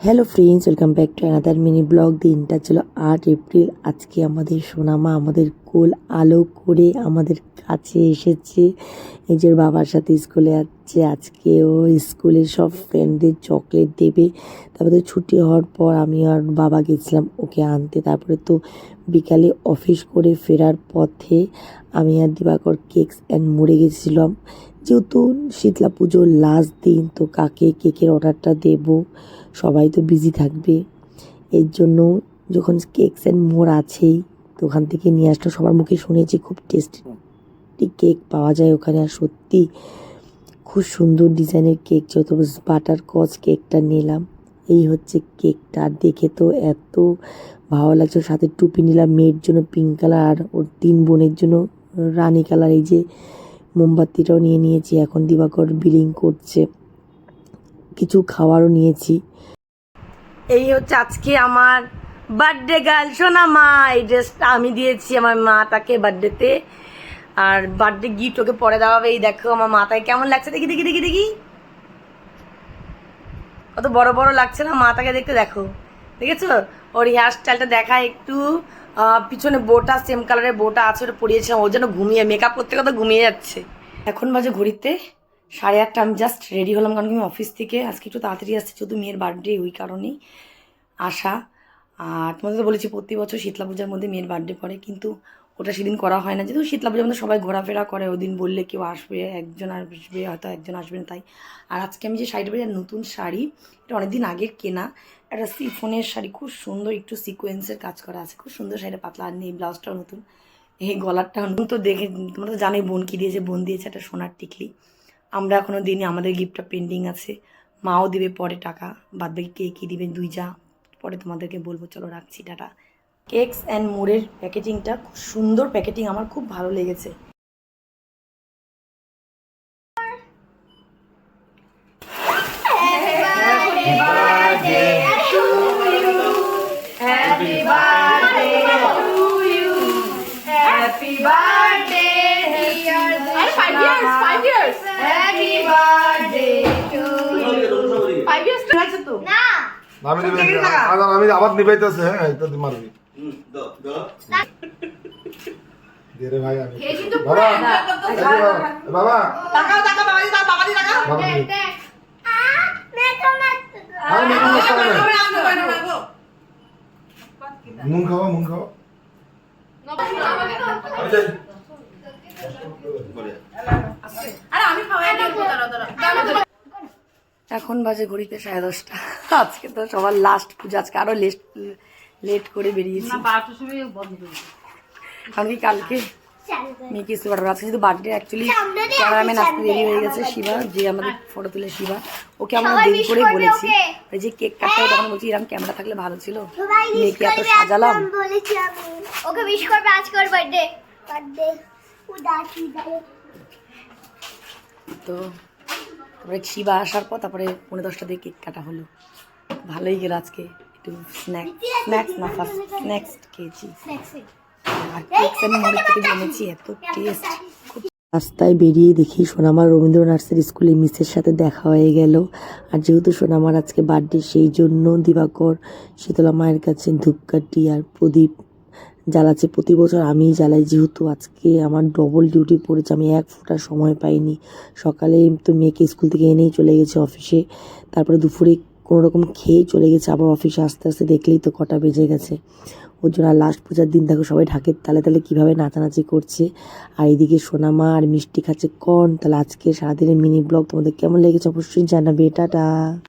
Hello friends welcome back to another mini blog দিনটা ছিল আট এপ্রিল আজকে আমাদের সোনামা, আমাদের কোল আলো করে আমাদের কাছে এসেছে। নিজের বাবার সাথে স্কুলে যাচ্ছে। আজকে ও স্কুলের সব ফ্রেন্ডদের চকলেট দেবে। তারপরে ছুটি হওয়ার পর আমি আর বাবা গেছিলাম ওকে আনতে। তারপরে তো বিকালে অফিস করে ফেরার পথে আমি আর দিবাকর কেকস অ্যান্ড মুড়ে গেছিলাম। যেহেতু শীতলা পুজোর লাস্ট দিন তো কাকে কেকের অর্ডারটা দেব? সবাই তো বিজি থাকবে। এর জন্য যখন কেকস অ্যান্ড মোর আছেই, তো ওখান থেকে নিয়ে আসলে। সবার মুখে শুনেছি খুব টেস্টি কেক পাওয়া যায় ওখানে। আর সত্যি খুব সুন্দর ডিজাইনের কেক যেহেতু বাটার কচ কেকটা নিলাম, এই হচ্ছে কেকটা দেখে তো এত ভালো লাগছে। সাথে টুপি নিলাম, মেয়ের জন্য পিঙ্ক কালার আর ওর তিন বোনের জন্য রানী কালার এই যে মোমবাতিটাও নিয়ে নিয়েছি, এখন দিবাকর বিলিং করছে। কিছু খাওয়ারও নিয়েছি। এই হচ্ছে আজকে আমার বার্থডে গার্ল সোনা মা এই ড্রেসটা আমি দিয়েছি আমার মা তাকে বার্থডেতে আর বার্থডে গিফট ওকে পরে দেওয়া হবে এই দেখো আমার মাথায় কেমন লাগছে? দেখি দেখি দেখি দেখি। অত বড় বড় লাগছে না মাথাকে দেখতে, দেখো। দেখেছ? ওর হেয়ার স্টাইলটা দেখা একটু। পিছনে বোটা সেম কালারের বোটা আছে, ওটা পরিয়েছিলাম, ওর জন্য ঘুমিয়ে মেকআপ করতে কথা ঘুমিয়ে যাচ্ছে। এখন বাজে ঘড়িতে সাড়ে আটটা, আমি জাস্ট রেডি হলাম, কারণ আমি অফিস থেকে আজকে একটু তাড়াতাড়ি আসছি, যেহেতু মেয়ের বার্থডে ওই কারণেই আসা আর তোমাদের তো বলেছি, প্রতি বছর শীতলা পূজার মধ্যে মেয়ের বার্থডে পড়ে, কিন্তু ওটা সেদিন করা হয় না। যেহেতু শীতলা পূজার মধ্যে সবাই ঘোরাফেরা করে ওই দিন বললে কেউ আসবে, একজন আসবে, হয়তো একজন আসবে না তাই। আর আজকে আমি যে শাড়িটা পরে নতুন শাড়ি, এটা অনেকদিন আগের কেনা। একটা সিফোনের শাড়ি, খুব সুন্দর একটু সিকোয়েন্সের কাজ করা আছে, খুব সুন্দর শাড়িটা, পাতলা, আর নেই, ব্লাউজটাও নতুন। এই গলারটা নতুন তো দেখে, তোমরা তো জানোই বোন কি দিয়েছে, বোন দিয়েছে একটা সোনার টিকলি। আমরা এখনও দিইনি, আমাদের গিফটটা পেন্ডিং আছে। মাও দিবে পরে টাকা, বাদ বাকি কে কী দিবে, দুই যা, পরে তোমাদেরকে বলব। চলো রাখছি, টাটা। কেকস অ্যান্ড মোড়ের প্যাকেটিংটা খুব সুন্দর প্যাকেটিং আমার খুব ভালো লেগেছে। আমি আবার নিবাইতেছে হ্যাঁ এটা মারবি। মুন খাওয়া মুন খাওয়া। এখন বাজে ঘড়িতে সাড়ে দশটা। আজকে তো সবার লাস্ট পুজো আজকে আরও লেট লেট করে বেরিয়েছি। কারণ কি কালকে মেয়েকে স্কুল পাঠাবো আজকে যদি বার্থডে অ্যাকচুয়ালি ক্যামেরাম্যান আসতে দেরি হয়ে গেছে শিবা যে আমাদের ফটো তুলে শিবা। ওকে আমরা দেরি করে বলেছি। ওই যে কেক কাটতে হবে তখন বলছি এরকম ক্যামেরা থাকলে ভালো ছিল। মেয়েকে এত সাজালাম। ওকে উইশ করবে আজকে ওর বার্থডে বার্থডে তো তারপরে শিবা আসার পর তারপরে পনেরো দশটা দিয়ে কেক কাটা হলো। ভালোই গেল আজকে। একটু স্ন্যাক্স স্ন্যাক্স না ফার্স্ট স্ন্যাক্স খেয়েছি আর কেকস আমি মোড়ের থেকে জেনেছি এত টেস্ট রাস্তায় বেরিয়ে দেখি সোনামার রবীন্দ্র নার্সারি স্কুলে মিসের সাথে দেখা হয়ে গেল। আর যেহেতু সোনামার আজকে বার্থডে সেই জন্য দিবাকর শীতলা মায়ের কাছে ধূপকাঠি আর প্রদীপ জ্বালাচ্ছে। প্রতি বছর আমিই জ্বালাই যেহেতু আজকে আমার ডবল ডিউটি পড়েছে আমি এক ফোঁটা সময় পাইনি। সকালে তো মেয়েকে স্কুল থেকে এনেই চলে গেছে অফিসে তারপরে দুপুরে কোনো রকম খেয়ে চলে গেছে আবার অফিসে আস্তে আস্তে দেখলেই তো কটা বেজে গেছে। ওর জন্য আর লাস্ট পূজার দিন দেখো সবাই ঢাকের তালে তালে কীভাবে নাচানাচি করছে। আর এইদিকে সোনামা আর মিষ্টি খাচ্ছে কন তাহলে আজকে সারাদিনের মিনি ব্লগ তোমাদের কেমন লেগেছে অবশ্যই জানাবে। টাটা।